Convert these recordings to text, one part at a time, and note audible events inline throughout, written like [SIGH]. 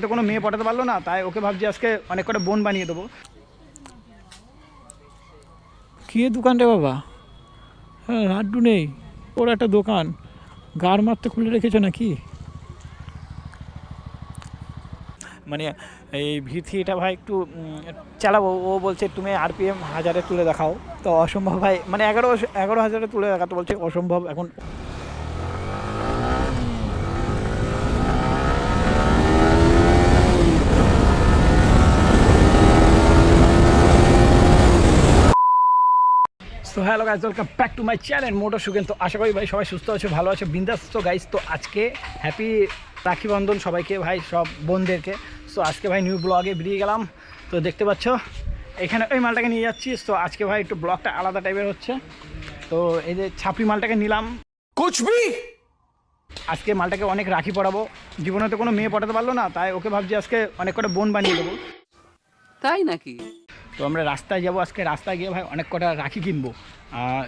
তো কোনো মেয়ে পটাতে পারল না তাই ওকে ভাবছি আজকে অনেক কটা বোন বানিয়ে দেবো। কি দোকান রে বাবা? হ্যাঁ লাড্ডু নেই ওর একটা দোকান। গার মারতে খুলে রেখেছে নাকি? মানে এই ভিথিটা ভাই একটু চালাবো। ও বলছে তুমি আরপিএম হাজারে তুলে দেখাও। তো অসম্ভব ভাই মানে এগারো এগারো হাজারে তুলে দেখাতে বলছে অসম্ভব। এখন so hello guys welcome back to my channel motor সুগেন তো আশা করি ভাই সবাই সুস্থ আছো ভালো আছো। বিন্দাস তো গাইজ তো আজকে হ্যাপি রাখি বন্ধন সবাইকে ভাই সব বোনদেরকে। সো আজকে ভাই নিউ ব্লগে বেরিয়ে গেলাম। তো দেখতে পাচ্ছ এখানে ওই মালটাকে নিয়ে যাচ্ছি। তো আজকে ভাই একটু ব্লগটা আলাদা টাইপের হচ্ছে। তো এই যে ছাপড়ি মালটাকে নিলাম। কুচবি আজকে মালটাকে অনেক রাখি পড়াবো জীবনে তো কোনো মেয়ে পটাতে পারল না তাই ওকে ভাবছি আজকে অনেক কটা বোন বানিয়ে দেবো। তাই নাকি? তো আমরা রাস্তায় যাব আজকে রাস্তায় গিয়ে ভাই অনেক কটা রাখি কিনবো।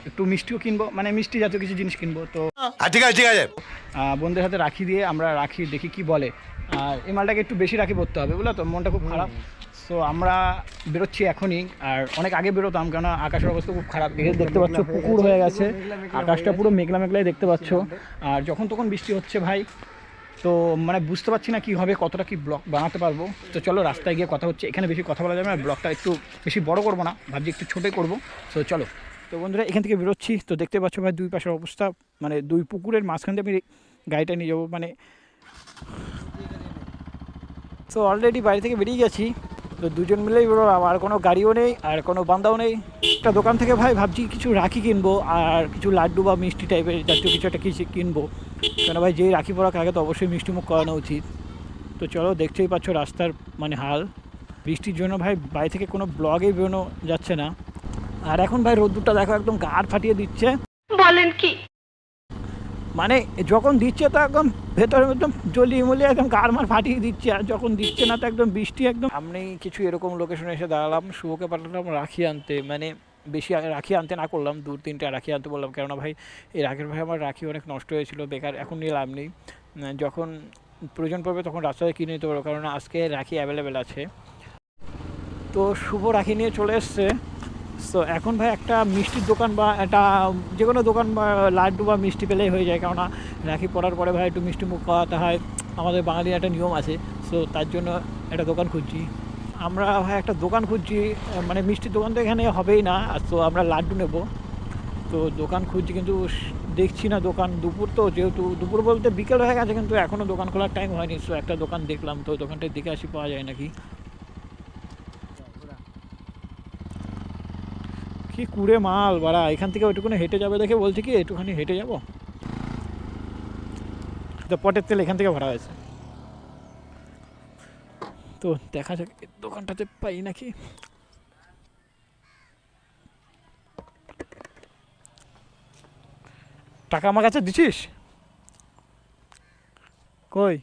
একটু মিষ্টিও কিনবো মানে মিষ্টি জাতীয় কিছু জিনিস কিনবো। তো হ্যাঁ, ঠিক আছে ঠিক আছে। বন্ধুদের সাথে রাখি দিয়ে আমরা রাখি দেখি কি বলে। আর এই মালটাকে একটু বেশি রাখি পড়তে হবে বুঝলো তো? মনটা খুব খারাপ। সো আমরা বেরোচ্ছি এখনই আর অনেক আগে বেরোতাম কেন আকাশের অবস্থা খুব খারাপ। দেখতে পাচ্ছ পুকুর হয়ে গেছে। আকাশটা পুরো মেঘলা মেঘলাই দেখতে পাচ্ছ। আর যখন তখন বৃষ্টি হচ্ছে ভাই তো মানে বুঝতে পারছি না কী হবে, কতটা কি ব্লক বানাতে পারব। তো চলো রাস্তায় গিয়ে কথা হচ্ছে, এখানে বেশি কথা বলা যাবে না ব্লকটা একটু বেশি বড় করব না, ভাবছি একটু ছোটোই করব। তো চলো। তো বন্ধুরা, এখান থেকে বেরোচ্ছি, তো দেখতে পাচ্ছ ভাই দুই পাশের অবস্থা মানে দুই পুকুরের মাঝখান দিয়ে আমি গাড়িটা নিয়ে যাব মানে তো অলরেডি বাড়ি থেকে বেরিয়ে গেছি। তো দুজন মিলেই বেরোলাম আর কোনো গাড়িও নেই, আর কোনো বান্দাও নেই। একটা দোকান থেকে ভাই ভাবছি কিছু রাখি কিনবো, আর কিছু লাড্ডু বা মিষ্টি টাইপের জাতীয় কিছু একটা কিছু কিনবো। কেন ভাই, যেই রাখি পড়ার আগে তো অবশ্যই মিষ্টি মুখ করানো উচিত। তো চলো, দেখতেই পাচ্ছ রাস্তার মানে হাল। বৃষ্টির জন্য ভাই বাড়ি থেকে কোনো ব্লগেই বেরোনো যাচ্ছে না। আর এখন ভাই রোদ্দুরটা দেখো, একদম গাড় ফাটিয়ে দিচ্ছে। বলেন কি? মানে যখন দিচ্ছে তো একদম ভেতরে একদম জ্বলিয়ে মলিয়ে একদম গার মার ফাটিয়ে দিচ্ছে, আর যখন দিচ্ছে না তো একদম বৃষ্টি একদম। আমি কিছু এরকম লোকেশনে এসে দাঁড়ালাম শুভকে পাঠালাম, রাখি আনতে মানে বেশি রাখি আনতে না করলাম, দু, তিনটে রাখি আনতে বললাম, কেননা ভাই এই রাখির ভাই আমার রাখি অনেক নষ্ট হয়েছিল, বেকার, এখন নিয়ে লাভ নেই। যখন প্রয়োজন পড়বে তখন রাস্তায় কিনে নিতে পারব কারণ আজকে রাখি অ্যাভেলেবেল আছে। তো শুভ রাখি নিয়ে চলে এসছে। তো এখন ভাই একটা মিষ্টির দোকান বা একটা যে কোনো দোকান বা লাড্ডু বা মিষ্টি পেলেই হয়ে যায়। কেননা রাখি পড়ার পরে ভাই একটু মিষ্টি মুখ খাওয়াতে হয়। আমাদের বাঙালির একটা নিয়ম আছে। সো তার জন্য একটা দোকান খুঁজছি। আমরা ভাই একটা দোকান খুঁজছি। মানে মিষ্টির দোকান তো এখানে হবেই না। তো আমরা লাড্ডু নেব। তো দোকান খুঁজছি কিন্তু দেখছি না দোকান। দুপুর তো যেহেতু, দুপুর বলতে বিকেল হয়ে গেছে কিন্তু এখনও দোকান খোলার টাইম হয়নি। সো একটা দোকান দেখলাম। তো দোকানটা দেখে আসি, পাওয়া যায় নাকি? কি কুড়ে মাল, বাড়া, এখান থেকে ওইটুকুনি হেঁটে যাবে দেখে বলছে কি, একটুখানি হেঁটে যাব? তো পটের তেল এখান থেকে ভরা হয়েছে। তো দেখা যাক দোকানটাতে পাই নাকি? টাকা আমার কাছে দিছিস? কই?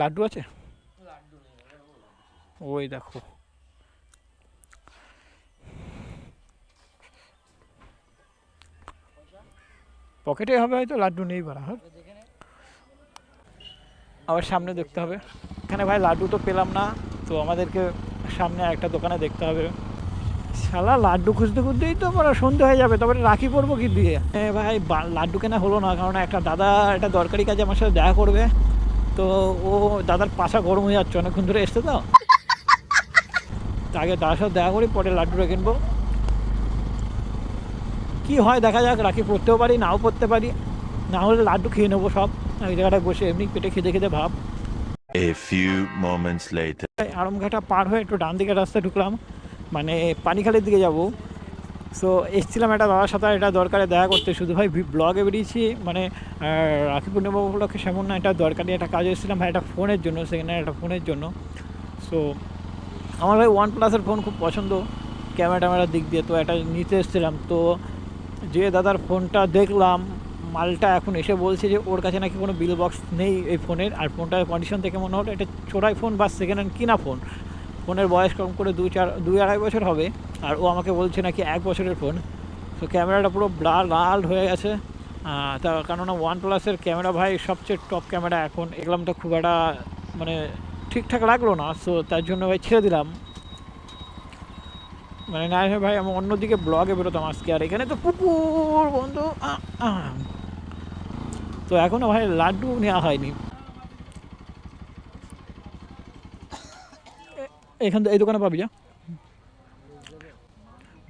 লাড্ডু আছে? ওই দেখো। পকেটে হবে হয়তো, লাড্ডু নেই ভরা, হয়। আবার সামনে দেখতে হবে। এখানে ভাই লাড্ডু তো পেলাম না, তো আমাদেরকে সামনে একটা দোকানে দেখতে হবে। শালা, লাড্ডু খুঁজতে খুঁজতেই তো আমার সন্ধে হয়ে যাবে, তারপরে রাখি পরবো কি দিয়ে? এ ভাই লাড্ডু কেনা হলো না, কারণ একটা দাদা, একটা দরকারি কাজে আমার সাথে দেখা করবে। তো ও, দাদার পাশা গরম হয়ে যাচ্ছে, অনেকক্ষণ ধরে এসছে তা। আগে দাদার সাথে দেখা করি, পরে লাড্ডুটা কিনবো কি হয় দেখা যাক রাখি পড়তেও পারি নাও পড়তে পারি। না হলে লাড্ডু খেয়ে নেব সব। ওই জায়গাটায় বসে এমনি পেটে খেতে খেতে ভাব। A few moments later. আড়মঘাটা পার হয়ে একটু ডান দিকে রাস্তায় ঢুকলাম। মানে পানিখালের দিকে যাব। সো এসেছিলাম একটা দাদার সাথে এটা দরকারে দেখা করতে। শুধু ভাই ব্লগে বেরিয়েছি মানে রাখি পূর্ণিমা উপলক্ষে সেমন না এটা দরকারি একটা কাজ এসেছিলাম। ভাই একটা ফোনের জন্য সেখানে একটা ফোনের জন্য। সো আমার ভাই ওয়ান প্লাসের ফোন খুব পছন্দ। ক্যামেরা ট্যামেরার দিক দিয়ে তো এটা নিতে এসেছিলাম। তো যে দাদার ফোনটা দেখলাম মালটা এখন এসে বলছে যে ওর কাছে নাকি কোনো বিল বক্স নেই এই ফোনের আর ফোনটার কন্ডিশন থেকে মনে হলো এটা চোরাই ফোন বা সেকেন্ড হ্যান্ড কিনা ফোন। ফোনের বয়স কম করে দুই চার দুই আড়াই বছর হবে আর ও আমাকে বলছে নাকি এক বছরের ফোন। তো ক্যামেরাটা পুরো ব্লার লাল হয়ে গেছে। আহ, তা কেননা ওয়ান প্লাসের ক্যামেরা ভাই সবচেয়ে টপ ক্যামেরা এখন। এগুলামটা খুব একটা মানে ঠিকঠাক লাগল না সো তার জন্য ভাই ছেড়ে দিলাম। মানে না হলে ভাই, আমি অন্যদিকে ব্লগে বেরোতাম আজকে, আর এখানে তো পুকুর, বন্ধু। তো এখনও ভাই লাড্ডু নেওয়া হয়নি। এখান এই দোকানে পাবি, যা।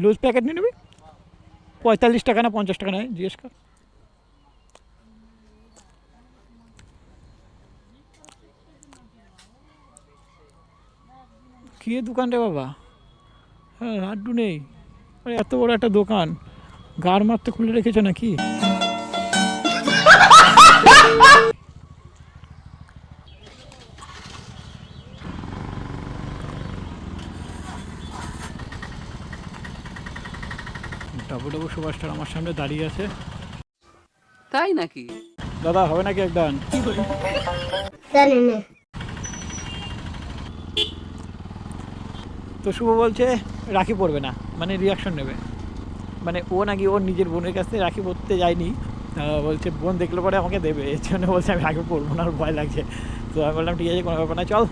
লুজ প্যাকেট নিয়ে নিবি? পঁয়তাল্লিশ টাকা না পঞ্চাশ টাকা নেয়, জিজ্ঞেস কর। কি দোকান রে বাবা? হ্যাঁ লাড্ডু নেই। আরে এত বড় একটা দোকান। গার মারতে খুলে রেখেছে নাকি? ডাবু ডাবু সুভাষটার আমার সামনে দাঁড়িয়ে আছে। তাই নাকি? দাদা হবে নাকি একদম জানি তো শুভ বলছে, রাখি পরবে না। মানে রিয়াকশন নেবে। মানে ও নাকি ওর নিজের বোনের কাছ থেকে রাখি পরতে যায়নি। বলছে, বোন দেখলে পরে আমাকে দেবে। এর জন্য বলছে, আমি রাখি পরবো না ভয় লাগছে। তো আমি বললাম, ঠিক আছে, কোনো ব্যাপার না, চল।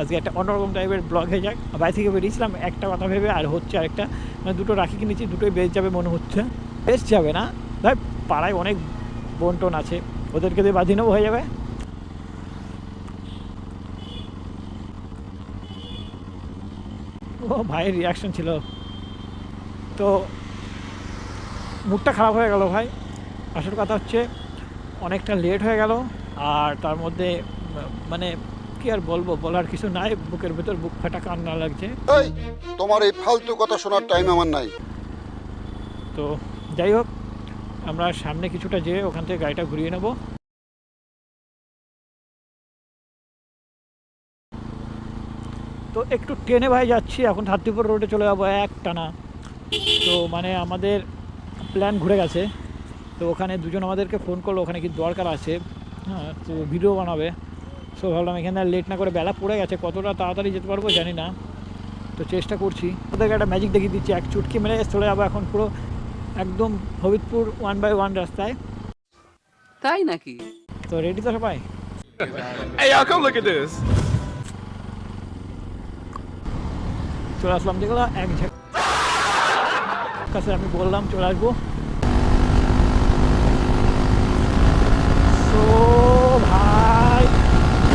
আজকে একটা অন্যরকম টাইপের ব্লগ হয়ে যাক। বাড়ি থেকে বেরিয়েছিলাম, একটা কথা ভেবে, আর হচ্ছে আরেকটা। মানে দুটো রাখি কিনেছি, দুটোই বেশ যাবে মনে হচ্ছে। বেশ যাবে না? ভাই পাড়ায় অনেক বোন টোন আছে। ওদেরকে দিয়ে বাঁধিয়ে নেব, হয়ে যাবে। ভাইয়ের রিয়াকশন ছিল। তো মুডটা খারাপ হয়ে গেল ভাই। আসল কথা হচ্ছে অনেকটা লেট হয়ে গেল আর তার মধ্যে মানে কি আর বলব বলার কিছু নাই। বুকের ভেতর বুক ফাটা কান্না লাগছে। এই তোমার এই ফালতু কথা শোনার টাইম আমার নাই। তো যাই হোক আমরা সামনে কিছুটা যেয়ে ওখান থেকে গাড়িটা ঘুরিয়ে নেব। তো একটু ট্রেনে ভাই যাচ্ছি এখন ধাত্রীপুর রোডে চলে যাব এক টানা তো মানে আমাদের প্ল্যান ঘুরে গেছে। তো ওখানে দুজন আমাদেরকে ফোন করল ওখানে কি দরকার আছে। হ্যাঁ তো ভিডিও বানাবে। সো ভাবলাম এখানে লেট না করে বেলা পড়ে গেছে কতটা তাড়াতাড়ি যেতে পারব জানি না। তো চেষ্টা করছি। ওদেরকে একটা ম্যাজিক দেখিয়ে দিচ্ছি এক চুটকি মেরে চলে যাব এখন পুরো একদম হবিদপুর ওয়ান বাই ওয়ান রাস্তায়। তাই নাকি? তো রেডি তো সবাই? Hey, y'all, come look at this. চলে আসলাম যেগুলো এক কাছে আমি বললাম চলে আসব। তো ভাই,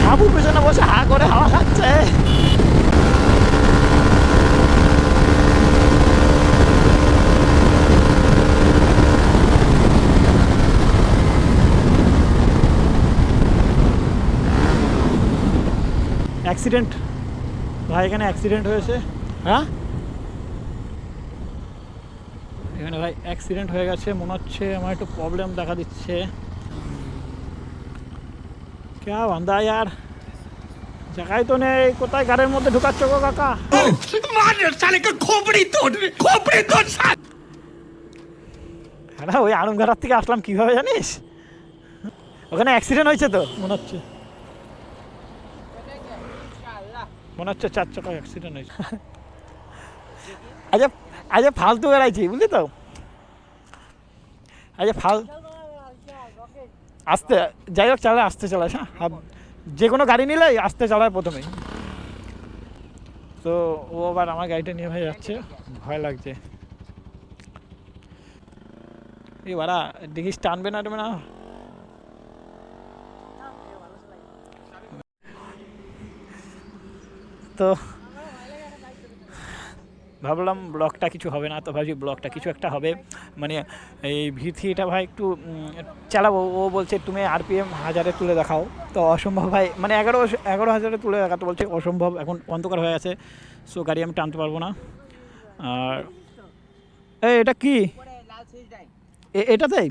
হাবু পেছনে বসে হা করে হাওয়া খাচ্ছে। অ্যাক্সিডেন্ট ভাই, এখানে অ্যাক্সিডেন্ট হয়েছে। হ্যাঁ? এখানে ভাই অ্যাক্সিডেন্ট হয়ে গেছে মনে হচ্ছে আমার একটু প্রবলেম দেখা দিচ্ছে। ক্যা বান্দা ইয়ার? জায়গায় তো নেই কোথায় গাড়ির মধ্যে ঢুকাচ্ছ গো কাকা? হ্যাঁ ওই আলমঘাটার থেকে আসলাম কীভাবে জানিস? ওখানে অ্যাক্সিডেন্ট হয়েছে তো? মনে হচ্ছে। মনে হচ্ছে চার চাকা অ্যাক্সিডেন্ট হয়েছে। আচ্ছা আচ্ছা ফালতু বেড়াইছি, বুঝলি তো? আচ্ছা ফাল আসতে, যাই হোক, চালায়, আসতে চালাস হ্যাঁ? যে কোনো গাড়ি নিলে আসতে চালায় প্রথমেই। তো ও আবার আমার গাড়িটা নিয়ে হয়ে যাচ্ছে, ভয় লাগছে। এই বাড়া, দেখিস, টানবে না টানবে না? তো ভাবলাম ব্লগটা কিছু হবে না, তো ভাবছি ব্লগটা কিছু একটা হবে। মানে এই ভিথিটা ভাই একটু চালাবো। ও বলছে, তুমি আরপিএম হাজারে তুলে দেখাও। তো অসম্ভব ভাই মানে এগারো এগারো হাজারে তুলে দেখাতে বলছে, অসম্ভব। এখন অন্ধকার হয়ে আছে সো গাড়ি আমি টানতে পারব না। আর এই, এটা কি? এটাতেই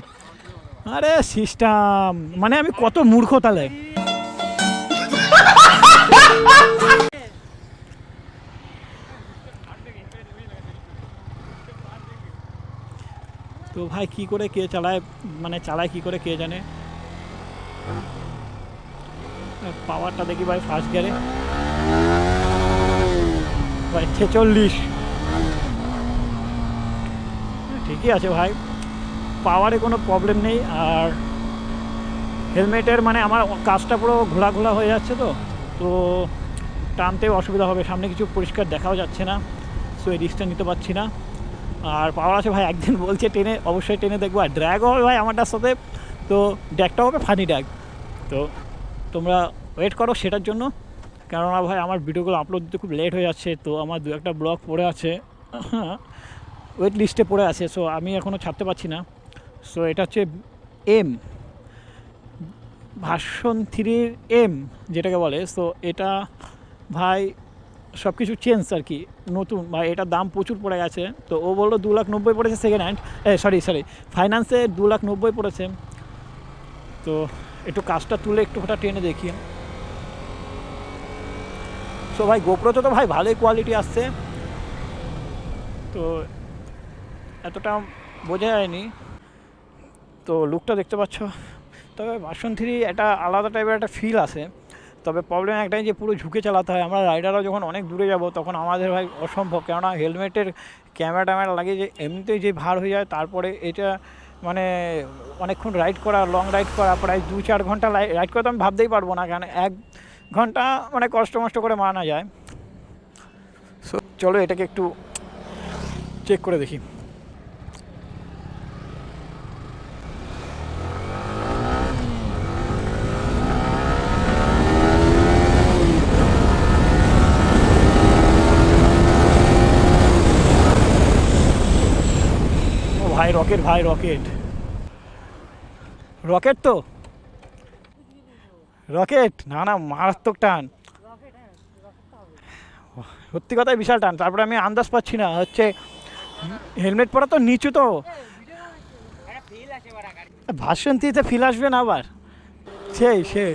আরে সিস্টাম মানে আমি কত মূর্খ তাহলে? [LAUGHS] তো ভাই, কি করে কে চালায় মানে চালায় কি করে কে জানে? পাওয়ারটা দেখি ভাই ফার্স্ট গিয়ারে ভাই, ছেচল্লিশ। ঠিকই আছে ভাই। পাওয়ারে কোনো প্রবলেম নেই, আর হেলমেটের মানে আমার কাজটা পুরো ঘোলা ঘোলা হয়ে যাচ্ছে তো। তো তো টানতে অসুবিধা হবে, সামনে কিছু পরিষ্কার দেখাও যাচ্ছে না সো এই রিস্কটা নিতে পারছি না। আর পাওয়ার আছে ভাই, একদিন বলছে ট্রেনে অবশ্যই ট্রেনে দেখব। আর ড্র্যাগও হবে ভাই আমারটার সাথে। তো ড্যাগটা হবে ফানি ড্যাগ তো তোমরা ওয়েট করো সেটার জন্য। কেননা ভাই, আমার ভিডিওগুলো আপলোড দিতে খুব লেট হয়ে যাচ্ছে, তো আমার দু একটা ব্লগ পড়ে আছে। [LAUGHS] ওয়েট লিস্টে পড়ে আছে সো আমি এখনও ছাড়তে পারছি না। সো এটা হচ্ছে এম ভাষণ থ্রির এম যেটাকে বলে। সো এটা ভাই সব কিছু চেঞ্জ আর কি। নতুন ভাই এটার দাম প্রচুর পড়ে গেছে। তো ও বলল, দু লাখ নব্বই পড়েছে সেকেন্ড হ্যান্ড সরি সরি ফাইন্যান্সে দু লাখ নব্বই পড়েছে। তো একটু কাজটা তুলে একটু ওটা টেনে দেখি। সো ভাই গোপ্রোতে তো ভাই ভালোই কোয়ালিটি আসছে। তো এতটা বোঝা যায়নি। তো লুকটা দেখতে পাচ্ছ। তবে ভার্সন থ্রি একটা আলাদা টাইপের একটা ফিল আসে। তবে প্রবলেম একটাই যে পুরো ঝুঁকে চালাতে হয়। আমরা রাইডাররা যখন অনেক দূরে যাব তখন আমাদের ভাই অসম্ভব। কেননা হেলমেটের ক্যামেরা ট্যামেরা লাগিয়ে যে এমনিতেই যে ভার হয়ে যায় তারপরে এটা মানে অনেকক্ষণ রাইড করা লং রাইড করা প্রায় দু চার ঘণ্টা রাইড করতে আমি ভাবতেই পারব না কারণ এক ঘণ্টা মানে কষ্ট মষ্ট করে মানা যায়। সো চলো এটাকে একটু চেক করে দেখি ও ভাই রকেট ভাই, রকেট। রকেট তো? রকেট? না না, মারাত্মক টান। সত্যি কথাই বিশাল টান। তারপরে আমি আন্দাজ পাচ্ছি না। হচ্ছে, হেলমেট পরা তো নিচু তো। ভাষন্তিতে ফিল আসবে না আবার। সেই সে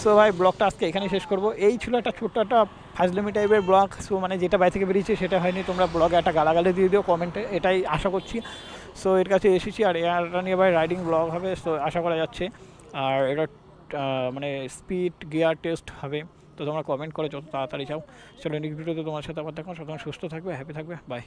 সো ভাই, ব্লগটা আজকে এখানে শেষ করব। এই ছিল একটা ছোট্ট একটা ফাজলামি টাইপের ব্লগ। সো মানে যেটা বাই থেকে বেরিয়েছে, সেটা হয়নি। তোমরা ব্লগে একটা গালাগালি দিয়ে দিও কমেন্টে। এটাই আশা করছি। সো এর কাছে এসেছি আর এয়ারটা নিয়ে ভাই রাইডিং ব্লগ হবে সো আশা করা যাচ্ছে। আর এটা মানে স্পিড গিয়ার টেস্ট হবে। তো তোমরা কমেন্ট করে যত তাড়াতাড়ি চাও চলো নেক্সট ভিডিওতে তোমার সাথে আবার দেখো সব সুস্থ থাকবে হ্যাপি থাকবে বাই